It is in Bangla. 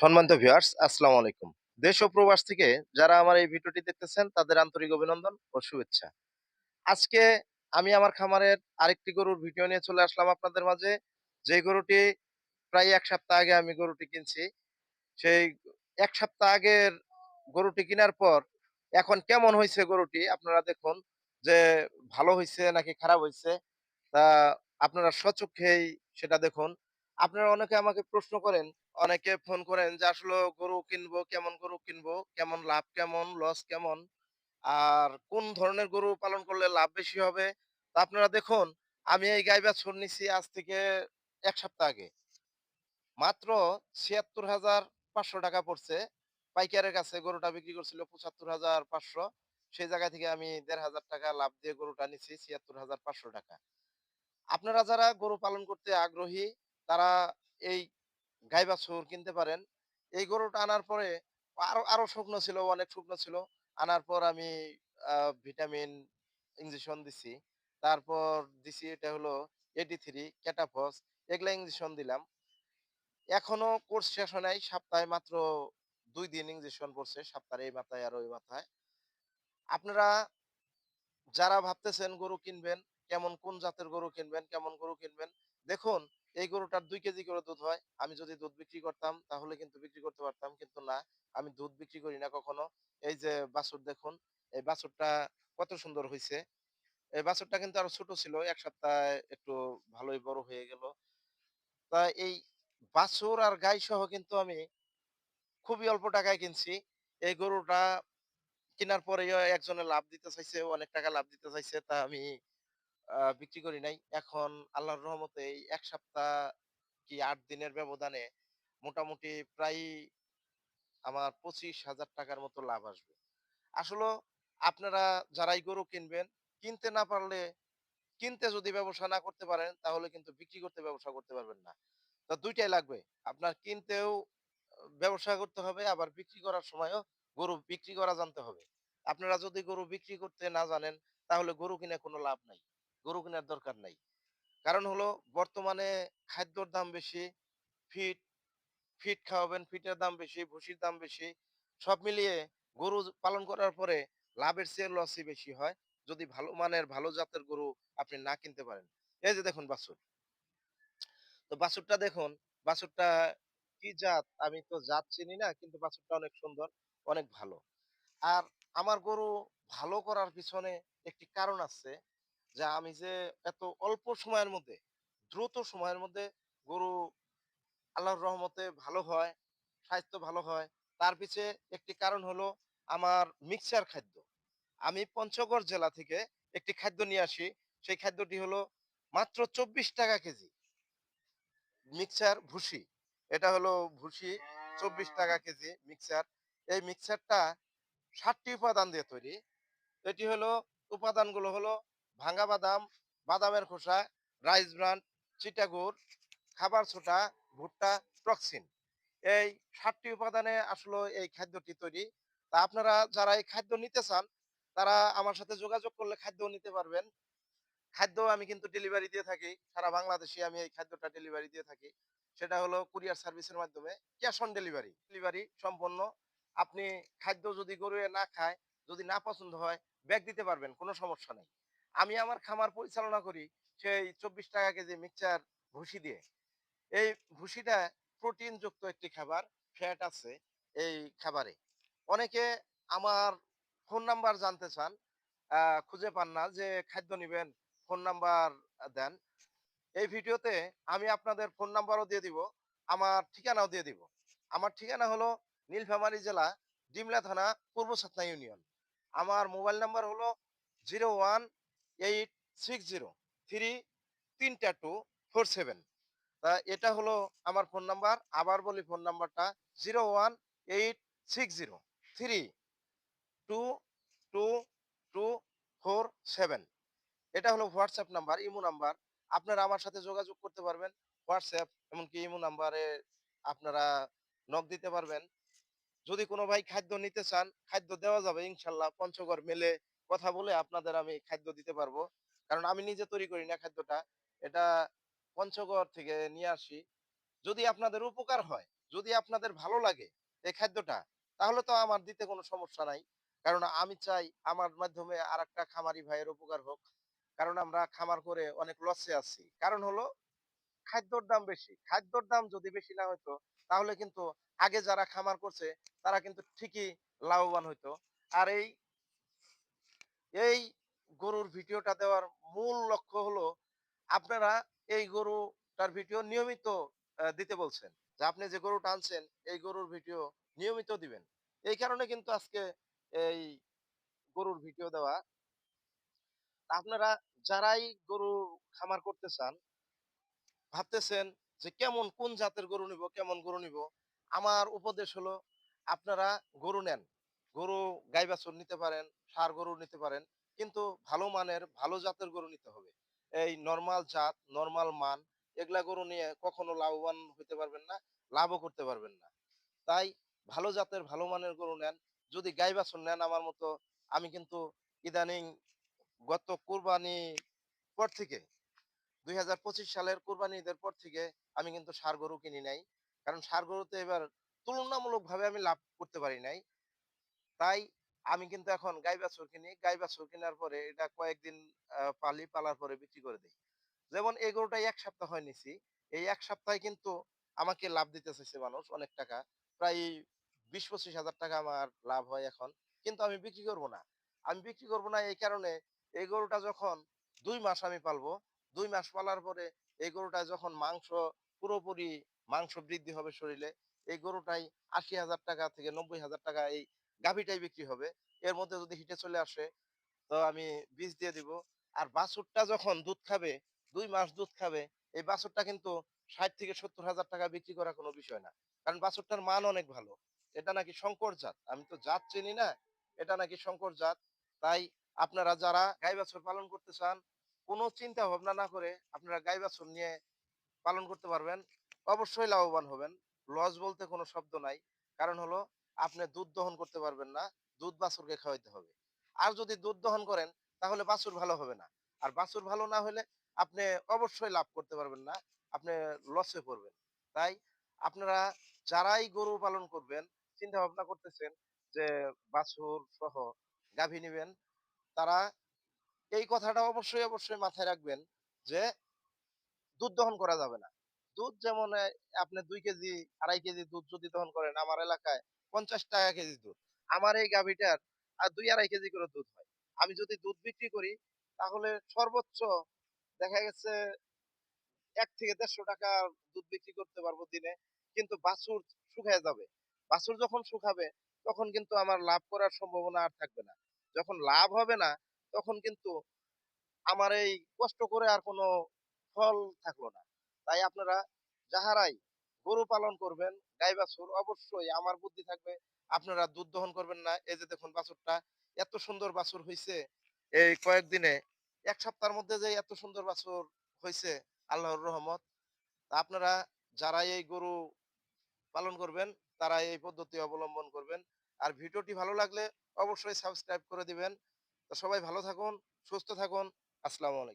সম্মানিত ভিউয়ার্স আসসালামু আলাইকুম। দেশ ও প্রবাস থেকে যারা আমার এই ভিডিওটি দেখতেছেন, তাদের আন্তরিক অভিনন্দন ও শুভেচ্ছা। আজকে আমি আমার খামারের আরেকটি গরুর ভিডিও নিয়ে চলে আসলাম আপনাদের মাঝে। যে গরুটি প্রায় এক সপ্তাহ আগে আমি গরুটি কিনছি, সেই এক সপ্তাহ আগের গরুটি কেনার পর এখন কেমন হয়েছে গরুটি? আপনারা দেখুন যে ভালো হয়েছে নাকি খারাপ হয়েছে? তা আপনারা স্বচক্ষেই সেটা দেখুন। আপনারা অনেকে আমাকে প্রশ্ন করেন, অনেকে ফোন করেন যে, আসলে গরু কিনবো, কেমন গরু কিনবো? কেমন লাভ কেমন? লস কেমন? আর কোন ধরনের গরু পালন করলে লাভ বেশি হবে? তা আপনারা দেখুন, আমি এই গাই বাছুর নিছি আজ থেকে এক সপ্তাহ আগে। মাত্র ছিয়াত্তর হাজার পাঁচশো টাকা পড়ছে। পাইকারের কাছে গরুটা বিক্রি করছিল পঁচাত্তর হাজার পাঁচশো। সেই জায়গা থেকে আমি দেড় হাজার টাকা লাভ দিয়ে গরুটা নিছি, ছিয়াত্তর হাজার পাঁচশো টাকা। আপনারা যারা গরু পালন করতে আগ্রহী তারা এই গাই বাছুর কিনতে পারেন। এই গরুটা আনার পরে আরও আরও শুকনো ছিল, অনেক শুকনো ছিল। আনার পর আমি ভিটামিন ইঞ্জেকশন দিছি। তারপর দিছি এটা হলো এডি থ্রি ক্যাটাফস এগুলা ইঞ্জেকশন দিলাম। এখনও কোর্স শেষ হয় নাই, সপ্তাহে মাত্র দুই দিন ইঞ্জেকশন পড়ছে সপ্তাহে এই মাথায় আর ওই মাথায়। আপনারা যারা ভাবতেছেন গরু কিনবেন, কেমন, কোন জাতের গরু কিনবেন, কেমন গরু কিনবেন, দেখুন এই গরুটার দুই কেজি করে দুধ হয়। আমি যদি দুধ বিক্রি করতাম, তাহলে কিন্তু বিক্রি করতে পারতাম, কিন্তু না। আমি দুধ বিক্রি করি না কখনো। এই যে বাছুর দেখুন, এই বাছুরটা কত সুন্দর হয়েছে এই বাছুরটা কিন্তু আরও ছোট ছিল, এক সপ্তাহে একটু ভালোই বড় হয়ে গেল। তা এই বাছুর আর গাই সহ কিন্তু আমি খুবই অল্প টাকায় কিনছি। এই গরুটা কেনার পরে একজনে লাভ দিতে চাইছে, অনেক টাকা লাভ দিতে চাইছে, তা আমি বিক্রি করি নাই। এখন আল্লাহর রহমতে এই এক সপ্তাহ কি আট দিনের ব্যবধানে মোটামুটি প্রায় আমার পঁচিশ হাজার টাকার মতো লাভ আসবে। আসলে আপনারা যারাই গরু কিনবেন, কিনতে না পারলে কিনতে যদি ব্যবসা না করতে পারেন, তাহলে কিন্তু বিক্রি করতে ব্যবসা করতে পারবেন না। তা দুইটাই লাগবে, আপনার কিনতেও ব্যবসা করতে হবে, আবার বিক্রি করার সময়ও গরু বিক্রি করা জানতে হবে। আপনারা যদি গরু বিক্রি করতে না জানেন, তাহলে গরু কিনে কোনো লাভ নাই। গরু কেনার দরকার নাই। কারণ হলো বর্তমানে খাদ্যর দাম বেশি ফিট ফিট খাওয়াবেন ফিটের দাম বেশি, ভুসির দাম বেশি, সব মিলিয়ে গরু পালন করার পরে লাভের চেয়ে লসই বেশি হয়, যদি ভালো মানের, ভালো জাতের গরু আপনি না কিনতে পারেন। এই যে দেখুন বাছুর। তো বাছুরটা দেখুন, বাছুরটা কি জাত? আমি তো জাত চিনি না, কিন্তু বাছুরটা অনেক সুন্দর, অনেক ভালো। আর আমার গরু ভালো করার পিছনে একটি কারণ আছে যে আমি যে এত অল্প সময়ের মধ্যে, দ্রুত সময়ের মধ্যে গরু আল্লাহর রহমতে ভালো হয়, স্বাস্থ্য ভালো হয়, তার পিছে একটি কারণ হলো আমার মিক্সার খাদ্য। আমি পঞ্চগড় জেলা থেকে একটি খাদ্য নিয়ে আসি, সেই খাদ্যটি হলো মাত্র চব্বিশ টাকা কেজি। মিক্সার ভুসি, এটা হলো ভুসি চব্বিশ টাকা কেজি মিক্সার। এই মিক্সারটা ষাটটি উপাদান দিয়ে তৈরি। এটি হলো উপাদানগুলো হলো ভাঙা বাদাম, বাদামের খোসা, রাইস ব্রান্ড চিটাগুড় খাবার ছোটা, ভুট্টা টক্সিন এই সাতটি উপাদানে আসলে এই খাদ্যটি তৈরি। তা আপনারা যারা এই খাদ্য নিতে চান, তারা আমার সাথে যোগাযোগ করলে খাদ্য নিতে পারবেন। খাদ্য আমি কিন্তু ডেলিভারি দিয়ে থাকি। সারা বাংলাদেশে আমি এই খাদ্যটা ডেলিভারি দিয়ে থাকি। সেটা হলো কুরিয়ার সার্ভিসের মাধ্যমে ক্যাশ অন ডেলিভারি। ডেলিভারি সম্পন্ন। আপনি খাদ্য যদি গরুয়ে না খায়, যদি না পছন্দ হয়, ব্যাগ দিতে পারবেন, কোনো সমস্যা নেই। আমি আমার খামার পরিচালনা করি সেই চব্বিশ টাকা কেজি মিক্সচার ভুসি দিয়ে। এই ভুসিটা প্রোটিন যুক্ত একটি খাবার, ফ্যাট আছে এই খাবারে। অনেকে আমার ফোন নাম্বার জানতে চান খুঁজে পান না যে খাদ্য নিবেন, ফোন নাম্বার দেন। এই ভিডিওতে আমি আপনাদের ফোন নাম্বারও দিয়ে দিব, আমার ঠিকানাও দিয়ে দিব। আমার ঠিকানা হলো নীলফামারী জেলা, ডিমলা থানা, পূর্ব সাতনা ইউনিয়ন। আমার মোবাইল নাম্বার হলো zero one eight six zero three তিনটা টু ফোর সেভেন তা এটা হলো আমার ফোন নাম্বার আবার বলি ফোন নাম্বারটা zero one eight six zero three two two two four seven এটা হলো হোয়াটসঅ্যাপ নাম্বার ইমো নাম্বার আপনারা আমার সাথে যোগাযোগ করতে পারবেন। হোয়াটসঅ্যাপ এমনকি ইমো নাম্বারে আপনারা নক দিতে পারবেন। যদি কোনো ভাই খাদ্য নিতে চান, খাদ্য দেওয়া যাবে ইনশাল্লাহ, পঞ্চগড় মেলে কথা বলে আপনাদের আমি খাদ্য দিতে পারব। কারণ আমি নিজে তৈরি করি না খাদ্যটা। এটা পঞ্চগড় থেকে নিয়ে আসি। যদি আপনাদের উপকার হয়, যদি আপনাদের ভালো লাগে এই খাদ্যটা, তাহলে তো আমার দিতে কোনো সমস্যা নাই। কারণ আমি চাই আমার মাধ্যমে আর একটা খামারি ভাইয়ের উপকার হোক। কারণ আমরা খামার করে অনেক লসে আছি। কারণ হলো, খাদ্যর দাম বেশি। খাদ্যর দাম যদি বেশি না হতো তাহলে কিন্তু আগে যারা খামার করছে, তারা কিন্তু ঠিকই লাভবান হইতো। আর এই এই গরুর ভিডিওটা দেওয়ার মূল লক্ষ্য হলো আপনারা এই গরুটার ভিডিও নিয়মিত দিতে বলছেন। যে আপনি যে গরুটা আনছেন, এই গরুর ভিডিও নিয়মিত দিবেন। এই কারণে কিন্তু আজকে এই গরুর ভিডিও দেওয়া। আপনারা যারাই গরু খামার করতে চান, ভাবতেছেন যে কেমন, কোন জাতের গরু নিব, কেমন গরু নিব, আমার উপদেশ হলো আপনারা গরু নেন। গরু গাই বাছুর নিতে পারেন ষাঁড় গরু নিতে পারেন। কিন্তু ভালো মানের, ভালো জাতের গরু নিতে হবে। এই নর্মাল জাত নর্মাল মান, এগুলা গরু নিয়ে কখনো লাভবান হতে পারবেন না, লাভও করতে পারবেন না। তাই ভালো জাতের, ভালো মানের গরু নেন। যদি গাই বাছুর নেন আমার মতো, আমি কিন্তু ইদানিং গত কুরবানি পর থেকে, দুই হাজার পঁচিশ সালের কোরবানি ঈদের পর থেকে আমি কিন্তু ষাঁড় গরু কিনি নাই। কারণ ষাঁড় গরুতে এবার তুলনামূলক ভাবে আমি লাভ করতে পারি নাই। তাই আমি কিন্তু এখন গাই বাছুর কিনি। গাই বাছুর কেনার পরে এটা কয়েকদিন পালি পালার পরে বিক্রি করে দিই। যেমন এই গরুটাই এক সপ্তাহ হয় নিছি। এই এক সপ্তাহে কিন্তু আমাকে লাভ দিতে চাইছে মানুষ অনেক টাকা। প্রায় বিশ পঁচিশ হাজার টাকা আমার লাভ হয় এখন। কিন্তু আমি বিক্রি করব না। আমি বিক্রি করব না এই কারণে এই গরুটা যখন দুই মাস আমি পালবো, দুই মাস পালার পরে এই গরুটা যখন মাংস, পুরোপুরি মাংস বৃদ্ধি হবে শরীরে, এই গরুটাই আশি হাজার টাকা থেকে নব্বই হাজার টাকা এই গাভীটাই বিক্রি হবে। এর মধ্যে যদি হিটে চলে আসে, তো আমি বীজ দিয়ে দিব। আর বাছুরটা যখন দুধ খাবে, দুই মাস দুধ খাবে, এই বাছুরটা কিন্তু ষাট থেকে সত্তর হাজার টাকা বিক্রি করা কোনো বিষয় না। কারণ বাছুরটার মান অনেক ভালো। এটা নাকি শঙ্কর জাত। আমি তো জাত চিনি না, এটা নাকি শঙ্কর জাত। তাই আপনারা যারা গাই বাছুর পালন করতে চান, কোনো চিন্তা ভাবনা না করে আপনারা গাই বাছুর নিয়ে পালন করতে পারবেন। অবশ্যই লাভবান হবেন। লস বলতে কোনো শব্দ নাই। কারণ হলো আপনি দুধ দহন করতে পারবেন না, দুধ বাছুরকে খাওয়াইতে হবে। আর যদি দুধ দহন করেন, তাহলে বাছুর ভালো হবে না। আর বাছুর ভালো না হলে আপনি অবশ্যই লাভ করতে পারবেন না, আপনি লসে পড়বেন। তাই আপনারা যারাই গরু পালন করবেন চিন্তা ভাবনা করতেছেন যে বাছুর সহ গাভী নেবেন, তারা এই কথাটা অবশ্যই অবশ্যই মাথায় রাখবেন যে দুধ দহন করা যাবে না। দুধ যেমন আপনি দুই কেজি, আড়াই কেজি দুধ যদি দহন করেন, আমার এলাকায় পঞ্চাশ টাকা কেজি দুধ। আমার এই গাভীটার আর দুই আড়াই কেজি করে দুধ হয়। আমি যদি দুধ বিক্রি করি, তাহলে সর্বোচ্চ দেখা গেছে এক থেকে দেড়শো টাকা দুধ বিক্রি করতে পারব দিনে। কিন্তু বাছুর শুকায় যাবে। বাছুর যখন শুকাবে, তখন কিন্তু আমার লাভ করার সম্ভাবনা আর থাকবে না। যখন লাভ হবে না, তখন কিন্তু আমার এই কষ্ট করে আর কোনো ফল থাকল না। তাই আপনারা যাহারাই গরু পালন করবেন, গাই বাছুর অবশ্যই আমার বুদ্ধি থাকবে, আপনারা দুধ দহন করবেন না। এই যে দেখুন বাছুরটা, এত সুন্দর বাছুর হয়েছে এই কয়েকদিনে, এক সপ্তাহের মধ্যে যে এত সুন্দর বাছুর হয়েছে আল্লাহর রহমত। আপনারা যারা এই গরু পালন করবেন তারা এই পদ্ধতি অবলম্বন করবেন। আর ভিডিওটি ভালো লাগলে অবশ্যই সাবস্ক্রাইব করে দিবেন। তো সবাই ভালো থাকুন, সুস্থ থাকুন। আসসালামু আলাইকুম।